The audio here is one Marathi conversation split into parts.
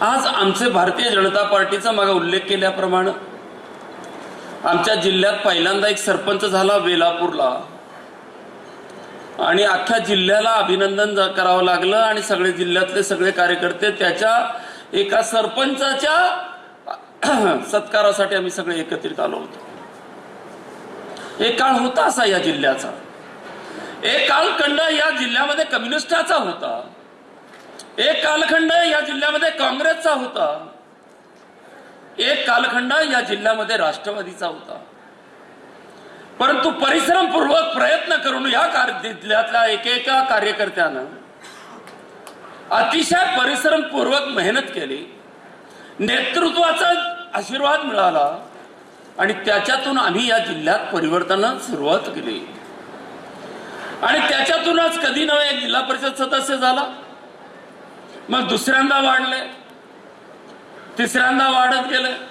आज आमचे भारतीय जनता पार्टीचा मागा उल्लेख केल्याप्रमाणे आमच्या जिल्ह्यात पहिल्यांदा एक सरपंच झाला वेलापूरला आणि अख्ख्या जिल्ह्याला अभिनंदन करावं लागलं आणि सगळे जिल्ह्यातले सगळे कार्यकर्ते त्याच्या एका सरपंचाच्या सत्कारासाठी आम्ही सगळे एकत्रित आलो होतो. एक काळ होता असा या जिल्ह्याचा. एक कालखंड या जिल्ह्यामध्ये कम्युनिस्टाचा होता. एक कालखंड या जिल्ह्यामध्ये काँग्रेसचा होता. एक कालखंड या जिल्ह्यामध्ये राष्ट्रवादीचा होता. परंतु परिश्रमपूर्वक प्रयत्न करून या जिल्ह्यातल्या एकेका कार्यकर्त्यानं अतिशय परिश्रमपूर्वक मेहनत केली. नेतृत्वाचा आशीर्वाद मिळाला आणि त्याच्यातून आम्ही या जिल्ह्यात परिवर्तनास सुरुवात केली. आणि त्याच्यातूनच कधी नव्हे जिल्हा परिषद सदस्य झाला. मग दुसऱ्यांदा वाढले. तिसऱ्यांदा वाढत गेले.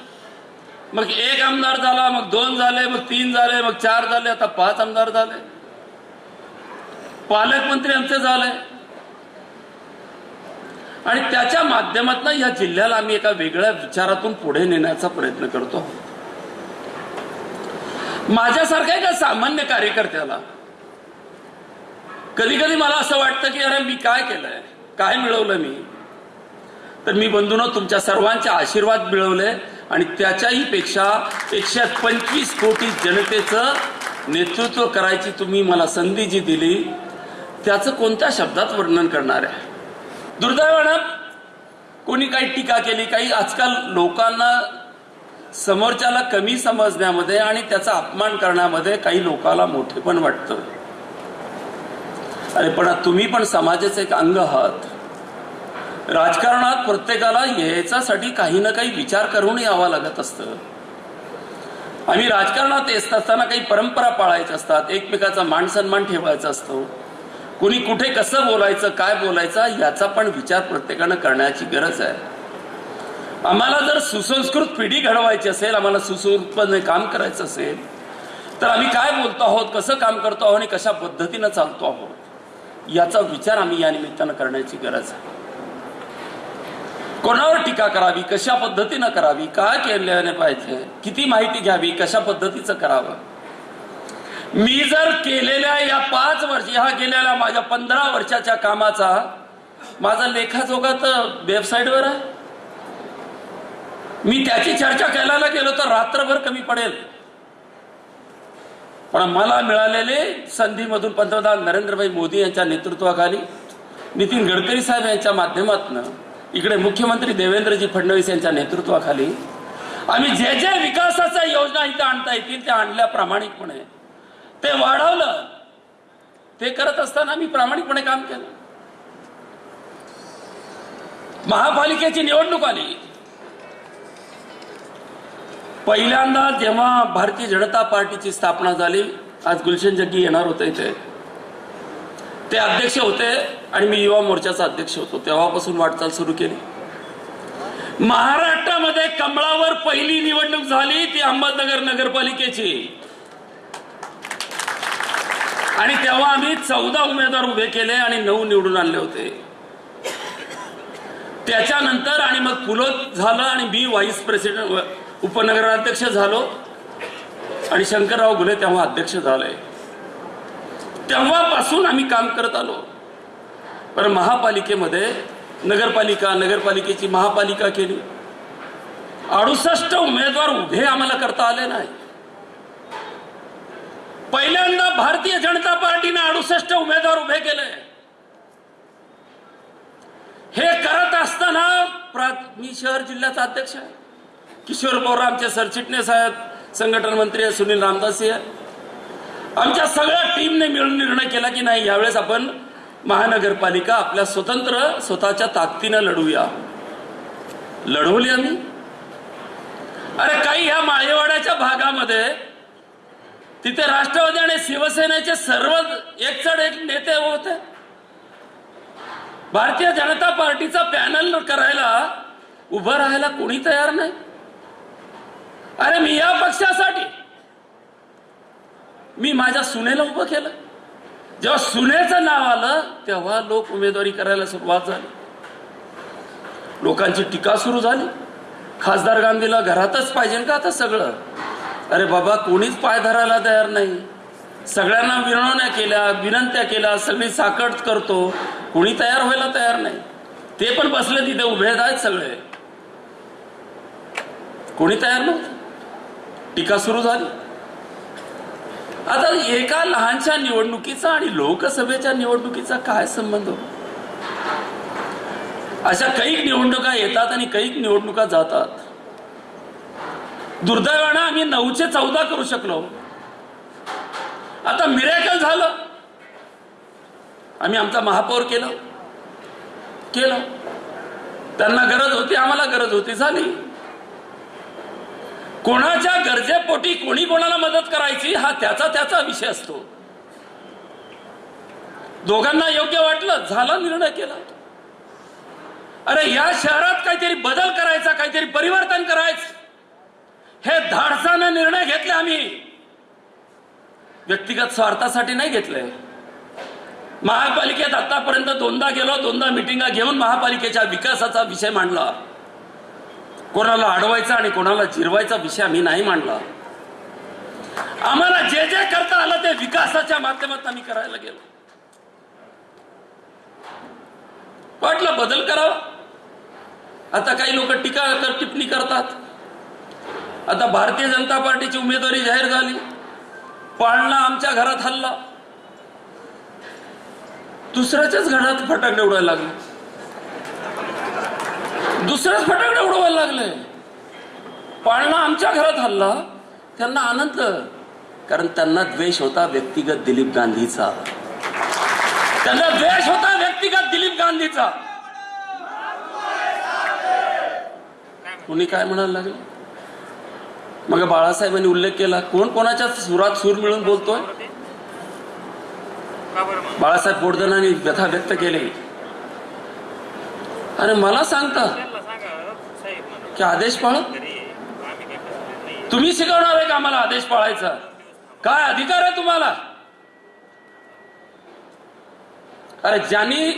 मग एक आमदार झाला मग दोन झाले मग तीन झाले मग चार झाले आता पाच आमदार झाले. पालकमंत्री आमचे झाले. आणि त्याच्या माध्यमातून या जिल्ह्याला आम्ही एका वेगळ्या विचारातून पुढे नेण्याचा प्रयत्न करतो. माझ्यासारख्या एका सामान्य कार्यकर्त्याला कधी कधी मला असं वाटतं की अरे मी काय केलंय? काय मिळवलं मी? तर मी बंधून तुमच्या सर्वांचे आशीर्वाद मिळवले आणि त्याच्याही पेक्षा एकशे पंचवीस कोटी जनतेचं नेतृत्व करायची तुम्ही मला संधी जी दिली त्याचं कोणत्या शब्दात वर्णन करणार आहे? दुर्दैवानं कोणी काही टीका केली काही आजकाल लोकांना समोरच्याला कमी समजण्यामध्ये आणि त्याचा अपमान करण्यामध्ये काही लोकांना मोठे पण वाटतं. अरे पण तुम्ही पण समाजाचे एक अंग आहात. राजकारणात प्रत्येकाला याच्यासाठी काही ना काही विचार करून यावा लागत असतं. आम्ही राजकारणात येत असताना काही परंपरा पाळायच्या असतात एकमेकाचा मान सन्मान ठेवायचा असतो. कुणी कुठे कसं बोलायचं काय बोलायचं याचा पण विचार प्रत्येकानं करण्याची गरज आहे. आम्हाला जर सुसंस्कृत पिढी घडवायची असेल आम्हाला सुसंस्कृतपणे काम करायचं असेल तर आम्ही काय बोलतो आहोत कसं काम करतो आहोत आणि कशा पद्धतीनं चालतो आहोत याचा विचार आम्ही या निमित्तानं करण्याची गरज आहे. कोणावर टीका करावी कशा पद्धतीनं करावी काय केल्याने पाहिजे किती माहिती घ्यावी कशा पद्धतीचं करावं? मी जर केलेल्या या पाच वर्ष ह्या गेलेल्या माझ्या पंधरा वर्षाच्या कामाचा माझा लेखाजोगा तर वेबसाईटवर आहे. मी त्याची चर्चा करायला गेलो तर रात्रभर कमी पडेल. पण मला मिळालेले संधीमधून पंतप्रधान नरेंद्रभाई मोदी यांच्या नेतृत्वाखाली नितीन गडकरी साहेब यांच्या माध्यमातून इकडे मुख्यमंत्री देवेंद्रजी फडणवीस यांच्या नेतृत्वाखाली आम्ही जे जे विकासाच्या योजना इथे आणता येतील त्या आणल्या प्रामाणिकपणे. ते वाढवलं. ते करत असताना आम्ही प्रामाणिकपणे काम केलं. महापालिकेची निवडणूक आली. पहिल्यांदा जेव्हा भारतीय जनता पार्टीची स्थापना झाली आज गुलशन जग्गी येणार होते इथे. ते अध्यक्ष होते आणि मी युवा मोर्चाचा अध्यक्ष होतो. तेव्हापासून वाटचाल सुरू केली. महाराष्ट्रामध्ये कमळावर पहिली निवडणूक झाली ती अहमदनगर नगरपालिकेची. आणि तेव्हा आम्ही चौदा उमेदवार उभे केले आणि नऊ निवडून आणले होते. त्याच्यानंतर आणि मग पुलोत झालं आणि मी व्हाईस प्रेसिडेंट उपनगराध्यक्ष झालो. आणि शंकरराव घुले तेव्हा अध्यक्ष झाले. तेव्हापासून आम्ही काम करत आलो. पण महापालिकेमध्ये नगरपालिका नगरपालिकेची महापालिका केली. अडुसष्ट उमेदवार उभे आम्हाला करता आले नाही. पहिल्यांदा भारतीय जनता पार्टीने अडुसष्ट उमेदवार उभे केले. हे करत असताना मी शहर जिल्ह्याचा अध्यक्ष आहे. किशोर पवार आमचे सरचिटणीस आहेत. संघटन मंत्री आहेत सुनील रामदासी आहेत आमच्या सगळ्या टीमने मिळून निर्णय केला की नाही यावेळेस आपण महानगरपालिका आपल्या स्वतंत्र स्वतःच्या ताकदीनं लढूया. लढवली आम्ही. अरे काही ह्या माळेवाड्याच्या भागामध्ये तिथे राष्ट्रवादी आणि शिवसेनेचे सर्व एकचढ एक नेते होते. भारतीय जनता पार्टीचा पॅनल करायला उभं राहायला कोणी तयार नाही. अरे मी या पक्षासाठी मी माझ्या सुनेला उभं केलं. जेव्हा सुनेचं नाव आलं तेव्हा लोक उमेदवारी करायला सुरुवात झाली. लोकांची टीका सुरू झाली. खासदार गांधीला घरातच पाहिजे का आता सगळं? अरे बाबा कोणीच पाय धरायला तयार नाही. सगळ्यांना विनवण्या केल्या विनंत्या केल्या सगळी साकट करतो. कोणी तयार व्हायला तयार नाही. ते पण बसले तिथे उभे आहेत सगळे. कोणी तयार नव्हतं. टीका सुरू झाली. आता एका लहानशा निवडणुकीचा आणि लोकसभेच्या निवडणुकीचा काय संबंध? अशा कैक निवडणुका येतात आणि कैक निवडणुका जातात. दुर्दैवानं आम्ही नऊचे चौदा करू शकलो. आता मिरेकल झालं. आम्ही आमचा महापौर केलं. केलं. त्यांना गरज होती आम्हाला गरज होती झाली. कोणाच्या गरजेपोटी कोणी कोणाला मदत करायची हा त्याचा त्याचा विषय असतो. दोघांना योग्य वाटलं झाला निर्णय केला. अरे या शहरात काहीतरी बदल करायचा काहीतरी परिवर्तन करायचं. हे धाडसानं निर्णय घेतले आम्ही. व्यक्तिगत स्वार्थासाठी नाही घेतले. महापालिकेत आतापर्यंत दोनदा गेलो दोनदा मिटिंगा घेऊन महापालिकेच्या विकासाचा विषय मांडला. कोणाला अडवायचा आणि कोणाला जिरवायचा विषय आम्ही नाही मांडला. आम्हाला जे जे करता आलं ते विकासाच्या माध्यमातून आम्ही करायला गेलो. वाटलं बदल करावा. आता काही लोक टीका कर टिप्पणी करतात. आता भारतीय जनता पार्टीची उमेदवारी जाहीर झाली. पाळणा आमच्या घरात हल्ला. दुसऱ्याच्याच घरात फटाकडे उडायला लागले. दुसऱ्याच फटाकडे उडवायला लागले. पाळणा आमच्या घरात हल्ला. त्यांना आनंद. कारण त्यांना द्वेष होता व्यक्तिगत दिलीप गांधीचा. त्यांना द्वेष होता व्यक्तिगत दिलीप गांधीचा. कुणी काय म्हणायला लागले? मग बाळासाहेबांनी उल्लेख केला. कोण कोणाच्या सुरात सूर मिळून बोलतोय? बाळासाहेब बोडदनाने व्यथा व्यक्त केली. आणि मला सांगता की आदेश पाळ? तुम्ही शिकवणार आहे का आम्हाला आदेश पाळायचा? काय अधिकार आहे तुम्हाला? अरे ज्यांनी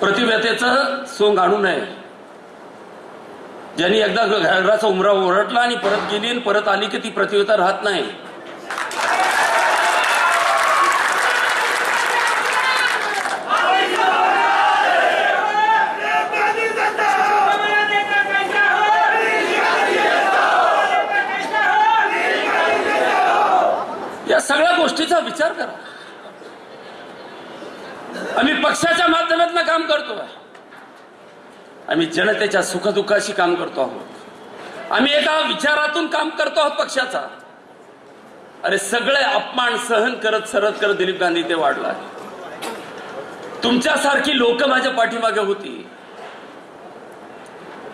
प्रतिव्यतेचं सोंग आणू नये ज्यांनी एकदा घराचा उमरा ओरडला आणि परत गेली आणि परत आली की ती प्रतिव्यता राहत नाही सगळ्या गोष्टीचा विचार करा. आम्ही पक्षाच्या माध्यमातून काम करतो आम्ही जनतेच्या सुखदुःखाशी काम करतो आहोत. आम्ही एका विचारातून काम करतो आहोत पक्षाचा. अरे सगळे अपमान सहन करत सरत करत दिलीप गांधी ते वाढला तुमच्यासारखी लोक माझ्या पाठीमागे होती.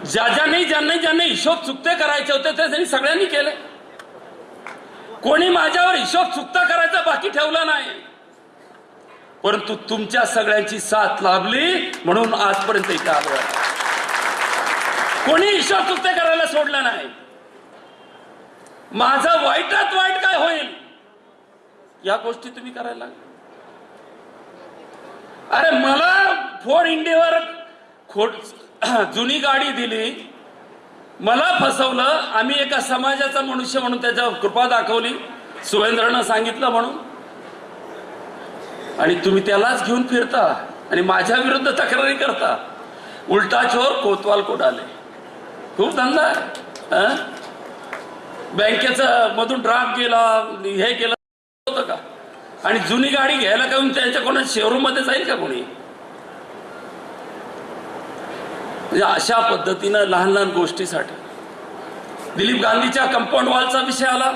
ज्या ज्यांनी ज्यांना ज्यांना हिशोब चुकते करायचे होते ते त्यांनी सगळ्यांनी केले. कोणी माझ्यावर हिशोब चुकता करायचा बाकी ठेवला नाही. परंतु तुमच्या सगळ्यांची साथ लाभली म्हणून आजपर्यंत इथं आलो कोणी हिशोब चुकते करायला सोडला नाही. माझं वाईटात वाईट काय होईल? या गोष्टी तुम्ही करायला लागल्या अरे मला फोर इंडियावर खोट जुनी गाडी दिली. मला फसवलं आम्ही एका समाजाचा मनुष्य म्हणून त्याच्यावर कृपा दाखवली सुरेंद्रनं सांगितलं म्हणून. आणि तुम्ही त्यालाच घेऊन फिरता आणि माझ्या विरुद्ध तक्रारी करता. उलटा चोर कोतवाल कोडाले. खूप धंदा बँकेचं मधून ड्राफ्ट गेला हे केलं होतं का? आणि जुनी गाडी घ्यायला का त्यांच्या कोणा शोरूममध्ये जाईल का कोणी? म्हणजे अशा पद्धतीनं लहान लहान गोष्टीसाठी. दिलीप गांधीच्या कंपाऊंड वॉलचा विषय आला.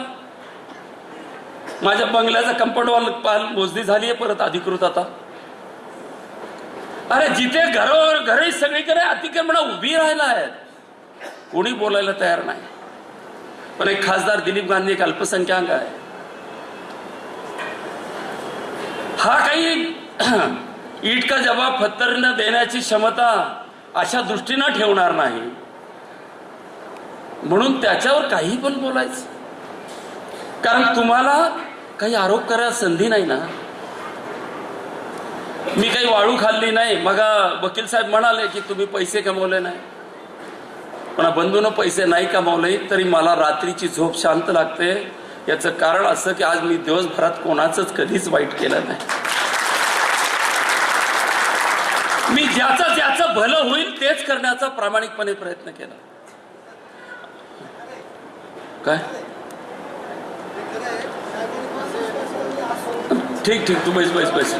माझ्या बंगल्याचा कंपाऊंड वॉल पाल मोजणी झाली आहे परत अधिकृत आता. अरे जिथे घर घरे सगळीकडे अतिक्रमण उभी राहिला आहेत कोणी बोलायला तयार नाही. पण एक खासदार दिलीप गांधी एक अल्पसंख्याक आहे. हा काही ईट का जबाब फत्तरीनं देण्याची क्षमता अशा दृष्टीनं ठेवणार नाही. म्हणून त्याच्यावर काही पण बोलायचं. कारण तुम्हाला काही आरोप करायला संधी नाही ना. मी काही वाळू खाल्ली नाही. मग वकील साहेब म्हणाले की तुम्ही पैसे कमवले नाही. पण बंधून पैसे नाही कमावले तरी मला रात्रीची झोप शांत लागते. याचं कारण असं की आज मी दिवसभरात कोणाचंच कधीच वाईट केलं नाही मी ज्याचं ज्याचं भलं होईल तेच करण्याचा प्रामाणिकपणे प्रयत्न केला. काय? ठीक ठीक तू बैस बैस बैस.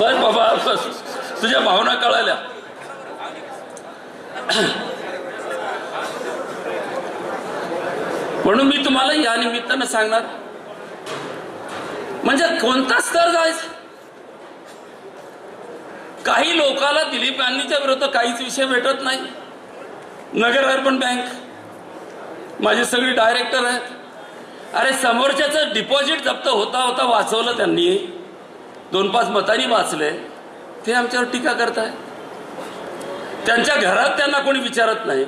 बस बाबा बस. तुझ्या भावना कळाल्या. म्हणून मी तुम्हाला या निमित्तानं सांगणार. म्हणजे कोणता स्तर जायचं? काही लोकाला दिलीप गांधीच्या विरोधात काहीच विषय भेटत नाही. नगर अर्बन बँक माझी सगळी डायरेक्टर आहेत. अरे समोरच्याचं डिपॉझिट जप्त होता होता वाचवलं त्यांनी. दोन पाच मतांनी वाचले. ते आमच्यावर टीका करताय. त्यांच्या घरात त्यांना कोणी विचारत नाही.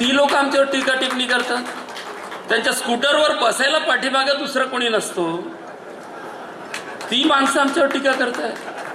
ती लोक आमच्यावर टीका टिप्पणी करतात. त्यांच्या स्कूटरवर बसायला पाठीमागे दुसरं कोणी नसतो. ती माणसं आमच्यावर टीका करत आहेत